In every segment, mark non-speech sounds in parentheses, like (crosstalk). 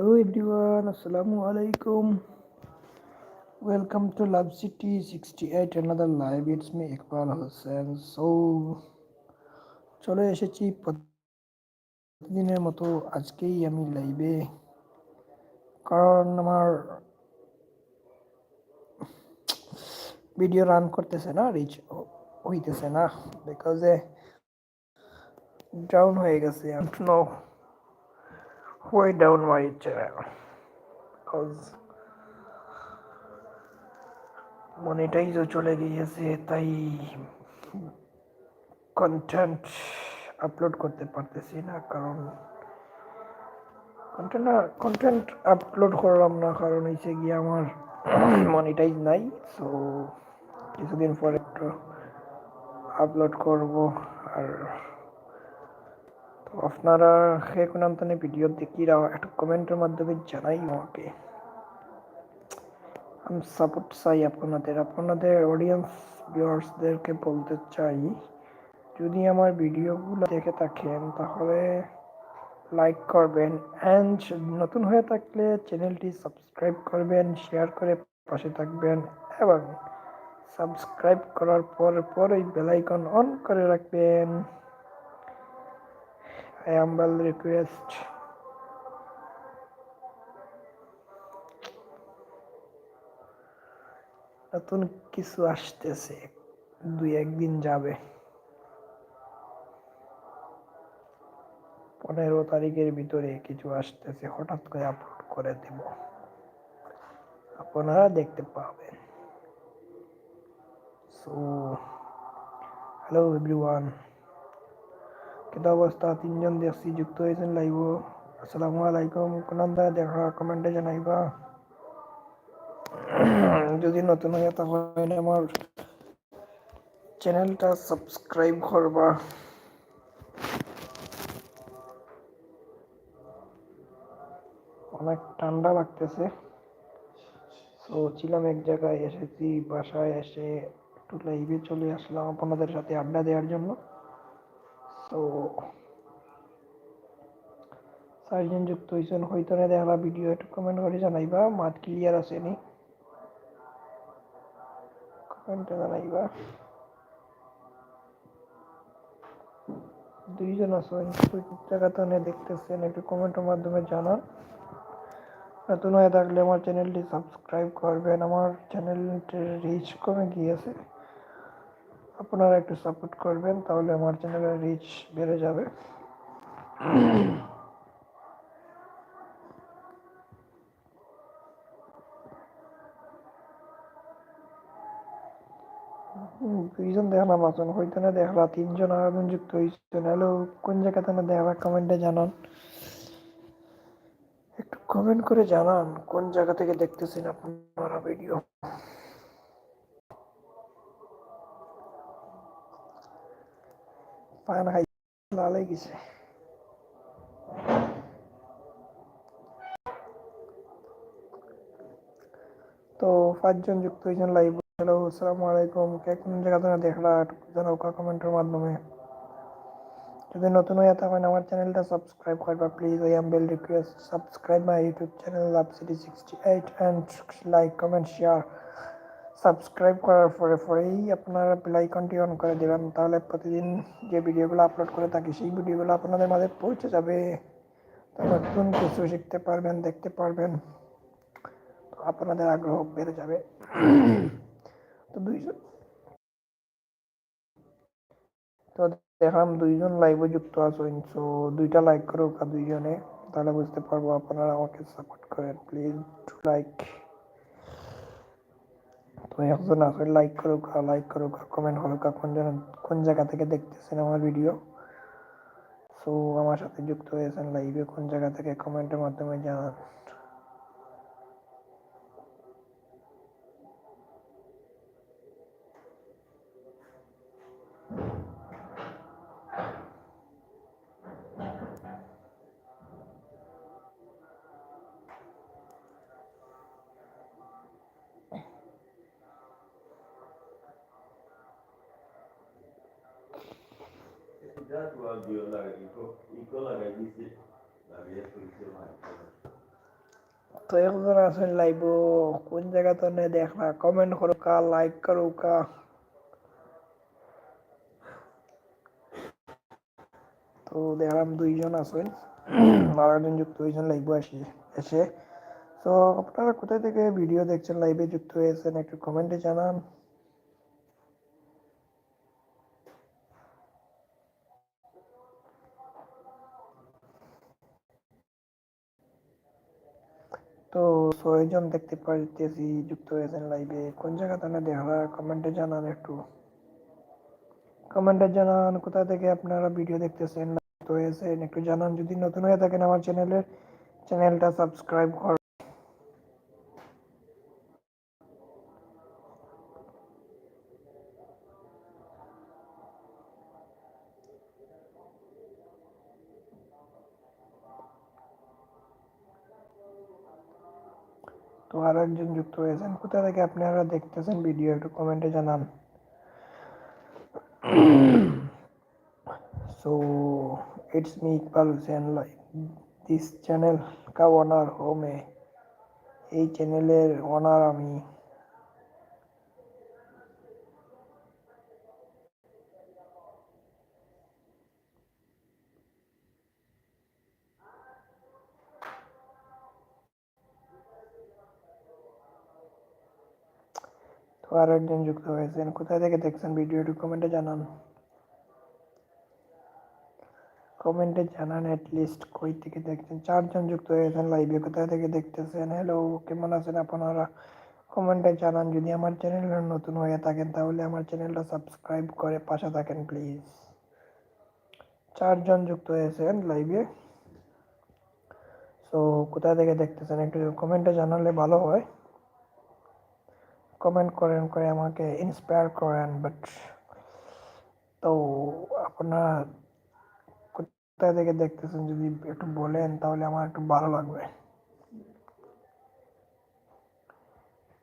Hello everyone, আসসালামু আলাইকুম। Welcome to love city sixty eight another live it's me Iqbal Hossain so চলে এসেছি প্রতিদিনের মতো আজকেই আমি লাইভে কারণ আমার ভিডিও রান করতেছে না রিচ হইতেছে না বিকজ ডাউন হয়ে গেছে I don't know way down my channel because মনিটাইজও চলে গিয়েছে, তাই কন্টেন্ট আপলোড করতে পারতেছি না, কারণ কন্টেন্ট কন্টেন্ট আপলোড করলাম না, কারণ হচ্ছে গিয়ে আমার (clears throat) মনিটাইজ নাই সো কিছুদিন পরে একটু আপলোড করব, আর তো আপনারা সে কোনো ভিডিও দেখিরা একটু কমেন্টের মাধ্যমে জানাই আমাকে। আমি সাপোর্ট চাই আপনাদের। আপনাদের অডিয়েন্স ভিউয়ার্সদেরকে বলতে চাই, যদি আমার ভিডিওগুলো দেখে থাকেন, তাহলে লাইক করবেন। অ্যান্ড নতুন হয়ে থাকলে চ্যানেলটি সাবস্ক্রাইব করবেন শেয়ার করে পাশে থাকবেন এবং সাবস্ক্রাইব করার পর পর ওই বেলাইকন অন করে রাখবেন। Humble request. নতুন কিছু আসতেছে, দুই একদিন যাবে। পনেরো তারিখের ভিতরে কিছু আসতেছে, হঠাৎ করে আপলোড করে দেব। আপনারা দেখতে পাবেন। সো হ্যালো এভরিওয়ান কেটা অবস্থা তিনজন দেখছি যুক্ত হয়েছেন লাইভ আসসালামু আলাইকুম। কোনান্দা দেখা কমেন্টে জানাইবা। যদি নতুন হয়ে তাহলে আমার চ্যানেলটা সাবস্ক্রাইব করবা অনেক ঠান্ডা লাগতেছে। তো ছিলাম এক জায়গায় এসেছি বাসায় এসে একটু লাইভে চলে আসলাম। আপনাদের সাথে আড্ডা দেওয়ার জন্য। তো চারজন যুক্ত হয়েছেন হয়তো না দেখলা ভিডিও একটু কমেন্ট করে জানাইবা, মাত ক্লিয়ার আছে নি? কমেন্টে জানাইবা। দুইজন আছেন জায়গাতে দেখতেছেন একটু কমেন্টের মাধ্যমে জানান নতুন হয়ে থাকলে আমার চ্যানেলটি সাবস্ক্রাইব করবেন আমার চ্যানেলটির রিচ কমে গিয়েছে আপনারা একটু সাপোর্ট করবেন, তাহলে আমার চ্যানেলের রিচ বেড়ে যাবে। দুইজন দেখলাম আছেন হয়তো না দেখলা, তিনজন আরেকজন যুক্ত হয়েছেন হ্যালো, কোন জায়গাতে না দেখলা কমেন্টে জানান। একটু কমেন্ট করে জানান, কোন জায়গা থেকে দেখতেছেন আপনারা ভিডিও পান খাই গেছে। তো পাঁচজন যুক্ত হয়েছেন লাইভ হ্যালো আসসালামু আলাইকুম। কে কোন জায়গা থেকে দেখলা? জানাও কমেন্টের মাধ্যমে। যদি নতুন হয়ে থাকেন, আমার চ্যানেলটা সাবস্ক্রাইব করবা please I am bell request subscribe my YouTube channel love city sixty eight and like comment share subscribe করার পরে পরেই আপনারা বেলাইকনটি অন করে দেবেন তাহলে প্রতিদিন যে ভিডিওগুলো আপলোড করে থাকি, সেই ভিডিওগুলো আপনাদের মাঝে পৌঁছে যাবে। নতুন কিছু শিখতে পারবেন, দেখতে পারবেন আপনাদের আগ্রহ বেড়ে যাবে। তো দুইজন তো দেখলাম দুইজন লাইভে যুক্ত আছেন সো দুইটা লাইক করুক দুইজনে, তাহলে বুঝতে পারব আপনারা আমাকে সাপোর্ট করেন। প্লিজ টু লাইক তো একজন করে লাইক করুক লাইক করুক কমেন্ট করুক কোন কোন জায়গা থেকে দেখতেছেন আমার ভিডিও সো আমার সাথে যুক্ত হয়েছেন লাইভে কোন জায়গা থেকে কমেন্টের মাধ্যমে জানান। Isi mai. তো এখন আসলে লাইভ কোন জায়গা তো কমেন্ট করো কা লাইক করো কা তো দেখলাম দুইজন আছেন আর একজন যুক্ত হয়েছেন লাইভে আসি এসে তো আপনারা কোথায় থেকে ভিডিও দেখছেন লাইভে যুক্ত হয়েছেন একটু কমেন্টে জানান তো ছয়জন দেখতে পাইতেছি, যুক্ত হয়েছেন লাইভে কোন জায়গা তাহলে দেখা কমেন্টে জানান একটু। কমেন্টে জানান, কোথা থেকে আপনারা ভিডিও দেখতেছেন? হয়েছেন, একটু জানান। যদি নতুন হয়ে থাকেন আমার চ্যানেলের চ্যানেলটা সাবস্ক্রাইব কর তো আর একজন যুক্ত হয়েছেন, কোথা থেকে আপনারা দেখতেছেন? ভিডিও একটু কমেন্টে জানান। So it's me Iqbal Iqbal Hussain this channel কা ka owner, home এই চ্যানেলের ওনার আমি। তো আর একজন যুক্ত হয়েছেন। কোথায় থেকে দেখছেন ভিডিওটি? কমেন্টে জানান। কমেন্টে জানান লিস্ট কই থেকে দেখছেন? চারজন যুক্ত হয়েছেন লাইভে কোথায় থেকে দেখতেছেন? হ্যালো কেমন আছেন আপনারা? কমেন্টে জানান। যদি আমার চ্যানেল নতুন হয়ে থাকেন, তাহলে আমার চ্যানেলটা সাবস্ক্রাইব করে পাশে থাকেন প্লিজ চারজন যুক্ত হয়েছেন লাইভে সো কোথায় থেকে দেখতেছেন? একটু কমেন্টে জানালে ভালো হয়। কমেন্ট করেন, করে আমাকে ইন্সপায়ার করেন বাট তো আপনারা কোথায় থেকে দেখতেছেন যদি একটু বলেন, তাহলে আমার একটু ভালো লাগবে।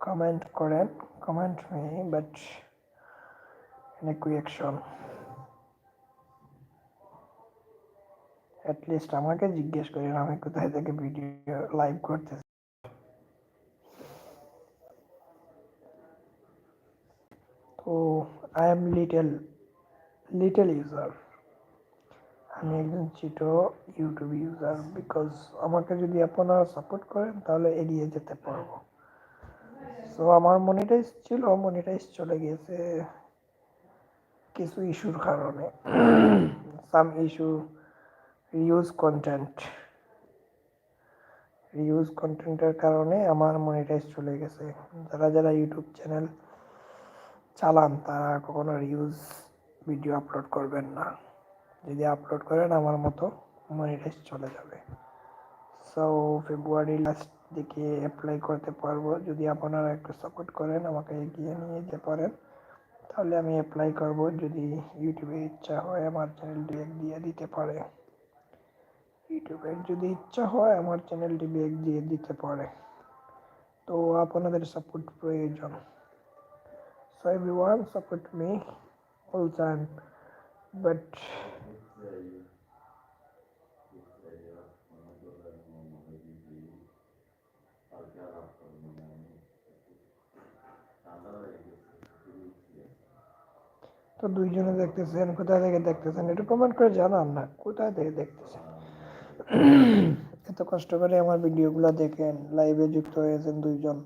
কমেন্ট করেন comment me but an question at least আমাকে জিজ্ঞেস করেন আমি কোথায় থেকে ভিডিও লাইভ করতেছি। তো I am little little user আমি একজন ছোট ইউটিউব ইউজার বিকজ আমাকে যদি আপনারা সাপোর্ট করেন, তাহলে এগিয়ে যেতে পারব। সো আমার মনিটাইজ ছিল মনিটাইজ চলে গিয়েছে কিছু ইস্যুর কারণে। Some issue reuse content reuse কন্টেন্টের কারণে আমার মনিটাইজ চলে গেছে। যারা যারা ইউটিউব চ্যানেল চালান, তারা কখনো রিউজ ভিডিও আপলোড করবেন না। যদি আপলোড করেন, আমার মতো মনিটাইজ চলে যাবে। সো ফেব্রুয়ারি লাস্ট দিকে অ্যাপ্লাই করতে পারব। যদি আপনারা একটু সাপোর্ট করেন, আমাকে এগিয়ে নিয়ে যেতে পারেন, তাহলে আমি অ্যাপ্লাই করব। যদি ইউটিউবে ইচ্ছা হয়, আমার চ্যানেলটি এক দিয়ে দিতে পারে। ইউটিউবের যদি ইচ্ছা হয়, আমার চ্যানেলটি ব্যাগ দিয়ে দিতে পারে। তো, আপনাদের সাপোর্ট প্রয়োজন। So everyone support me all time but তো দুইজনে দেখতেছেন, কোথায় থেকে দেখতেছেন? একটু কমেন্ট করে জানান না, কোথায় থেকে দেখতেছেন? এত কষ্ট করে আমার ভিডিওগুলো দেখেন লাইভে যুক্ত হয়েছেন দুইজন।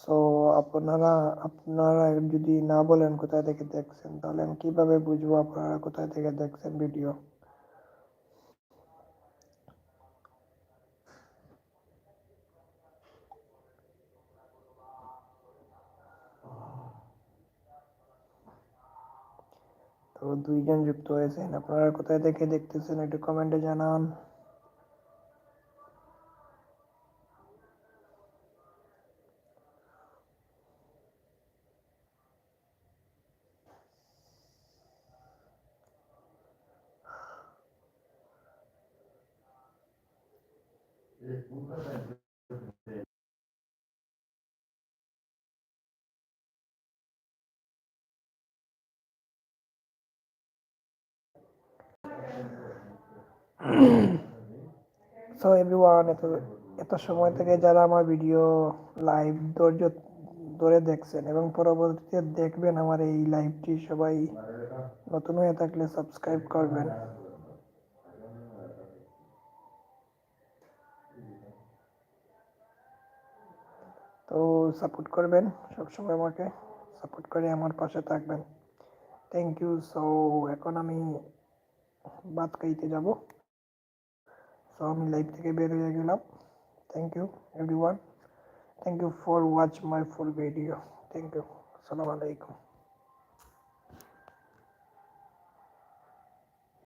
সো আপনারা আপনারা যদি না বলেন কোথায় থেকে দেখছেন তাহলে আমি কীভাবে বুঝব আপনারা কোথায় থেকে দেখছেন ভিডিও তো দুইজন যুক্ত হয়েছেন আপনারা কোথায় থেকে দেখতেছেন একটু কমেন্টে জানান সো এভরিওয়ান এত এত সময় থেকে যারা আমার ভিডিও লাইভ ধৈর্য ধরে দেখছেন এবং পরবর্তীতে দেখবেন আমার এই লাইভটি সবাই নতুন হয়ে থাকলে সাবস্ক্রাইব করবেন। তো সাপোর্ট করবেন, সবসময় আমাকে সাপোর্ট করে আমার পাশে থাকবেন। থ্যাংক ইউ সো এখন আমি ভাত খাইতে যাব। সো আমি লাইভ থেকে বের হয়ে গেলাম। Thank you everyone thank you for watch my full video thank you আসসালামু আলাইকুম